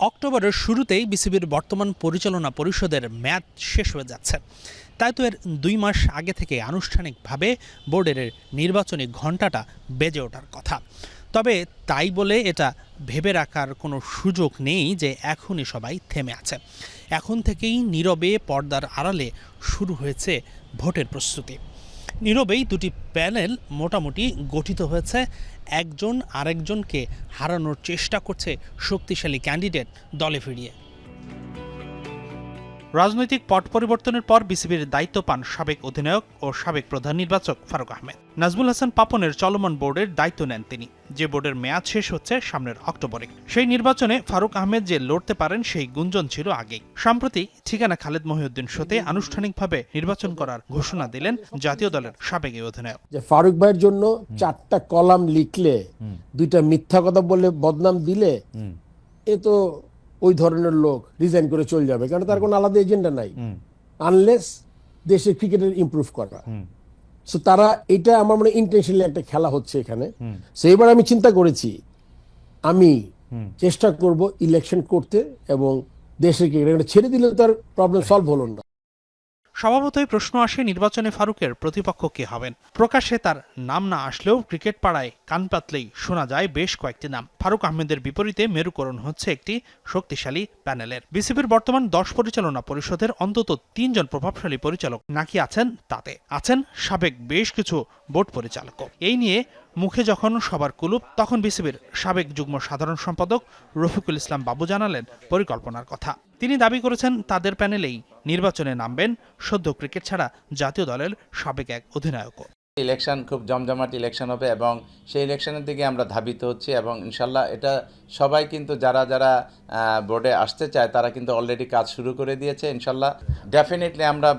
অক্টোবরের শুরুতেই বিসিবির বর্তমান পরিচালনা পরিষদের মেয়াদ শেষ হয়ে যাচ্ছে। তাই তো এর দুই মাস আগে থেকে আনুষ্ঠানিকভাবে বোর্ডের নির্বাচনী ঘণ্টাটা বেজে ওঠার কথা। তবে তাই বলে এটা ভেবে রাখার কোনো সুযোগ নেই যে এখনই সবাই থেমে আছে। এখন থেকেই নীরবে পর্দার আড়ালে শুরু হয়েছে ভোটের প্রস্তুতি। নীরবেই দুটি প্যানেল মোটামুটি গঠিত হয়েছে। একজন আরেকজনকে হারানোর চেষ্টা করছে শক্তিশালী ক্যান্ডিডেট দলে ফিরিয়ে। রাজনৈতিক পট পরিবর্তনের পর বিসিবির দায়িত্ব পান সাবেক অধিনায়ক ও সাবেক প্রধান নির্বাচক ফারুক আহমেদ। নাজমুল হাসান পাপনের চলমান বোর্ডের দায়িত্ব নেন তিনি। যে বোর্ডের মেয়াদ শেষ হচ্ছে সামনের অক্টোবরে। সেই নির্বাচনে ফারুক আহমেদ যে লড়তে পারেন সেই গুঞ্জন ছিল আগেই। সম্প্রতি ঠিকানা খালেদ মহিউদ্দিন শোতে আনুষ্ঠানিকভাবে নির্বাচন করার ঘোষণা দিলেন জাতীয় দলের সাবেক অধিনায়ক। যে ফারুক ভাইয়ের জন্য চারটা কলাম লিখলে দুইটা মিথ্যা কথা বলে বদনাম দিলে এ তো ওই ধরনের লোক রিজাইন করে চলে যাবে কারণ তার কোনো আলাদা এজেন্ডা নাই। আনলেস দেশের ক্রিকেটের ইম্প্রুভ করা। সো তারা এটা আমার মনে ইন্টেনশনালি একটা খেলা হচ্ছে এখানে। সো এবার আমি চিন্তা করেছি আমি চেষ্টা করব ইলেকশন করতে এবং দেশের ক্রিকেট ছেড়ে দিলে তার প্রবলেম সলভ হলো না। স্বভাবতই প্রশ্ন আসে নির্বাচনে ফারুকের প্রতিপক্ষ কে হবেন। প্রকাশ্যে তার নাম না আসলেও ক্রিকেট পাড়ায় কান পাতলেই শোনা যায় বেশ কয়েকটি নাম। ফারুক আহমেদের বিপরীতে মেরুকরণ হচ্ছে একটি শক্তিশালী প্যানেলের। বিসিবির বর্তমান দশ পরিচালনা পরিষদের অন্তত তিনজন প্রভাবশালী পরিচালক নাকি আছেন তাতে? আছেন সাবেক বেশ কিছু বোর্ড পরিচালক এই নিয়ে মুখে যখন সবার কুলুপ, তখন বিসিবির সাবেক যুগ্ম সাধারণ সম্পাদক রফিকুল ইসলাম বাবু জানালেন পরিকল্পনার কথা। তিনি দাবি করেছেন, তাদের প্যানেলেই নির্বাচনে নামবেন সদ্য ক্রিকেট ছাড়া জাতীয় দলের সাবেক এক অধিনায়কও। ইলেকশন খুব জমজমাট ইলেকশন হবে এবং সেই ইলেকশনের দিকে আমরা ধাবিত হচ্ছি এবং ইনশাল্লাহ এটা সবাই কিন্তু যারা যারা বোর্ডে আসতে চায়, তারা কিন্তু অলরেডি কাজ শুরু করে দিয়েছে, ইনশাল্লাহ। ডেফিনেটলি আমরা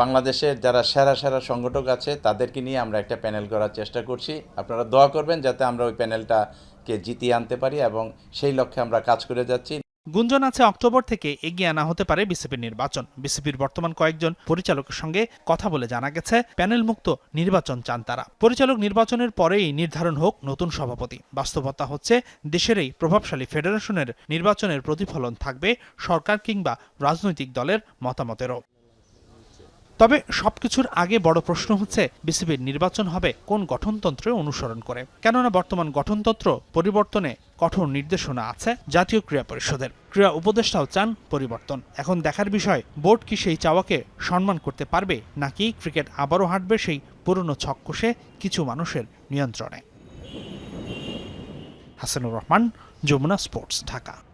বাংলাদেশের যারা সেরা সেরা সংগঠক আছে, তাদেরকে নিয়ে আমরা একটা প্যানেল করার চেষ্টা করছি। আপনারা দোয়া করবেন যাতে আমরা ওই প্যানেলটাকে জিতিয়ে আনতে পারি এবং সেই লক্ষ্যে আমরা কাজ করে যাচ্ছি। গুঞ্জন আছে অক্টোবর থেকে এগিয়ে আনা হতে পারে বিসিপির নির্বাচন। বিসিপির বর্তমান কয়েকজন পরিচালকের সঙ্গে কথা বলে জানা গেছে প্যানেল মুক্ত নির্বাচন চান তারা। পরিচালক নির্বাচনের পরেই নির্ধারণ হোক নতুন সভাপতি। বাস্তবতা হচ্ছে, দেশের এই প্রভাবশালী ফেডারেশনের নির্বাচনের প্রতিফলন থাকবে সরকার কিংবা রাজনৈতিক দলের মতামতেরও। তবে সবকিছুর আগে বড় প্রশ্ন হচ্ছে, বিসিবির নির্বাচন হবে কোন গঠনতন্ত্রে অনুসরণ করে। কেননা বর্তমান গঠনতন্ত্র পরিবর্তনে কঠোর নির্দেশনা আছে জাতীয় ক্রীড়া পরিষদের। ক্রীড়া উপদেষ্টাও চান পরিবর্তন। এখন দেখার বিষয়, বোর্ড কি সেই চাওয়াকে সম্মান করতে পারবে, নাকি ক্রিকেট আবারও হাঁটবে সেই পুরনো ছক কষে কিছু মানুষের নিয়ন্ত্রণে? হাসানুর রহমান, যমুনা স্পোর্টস, ঢাকা।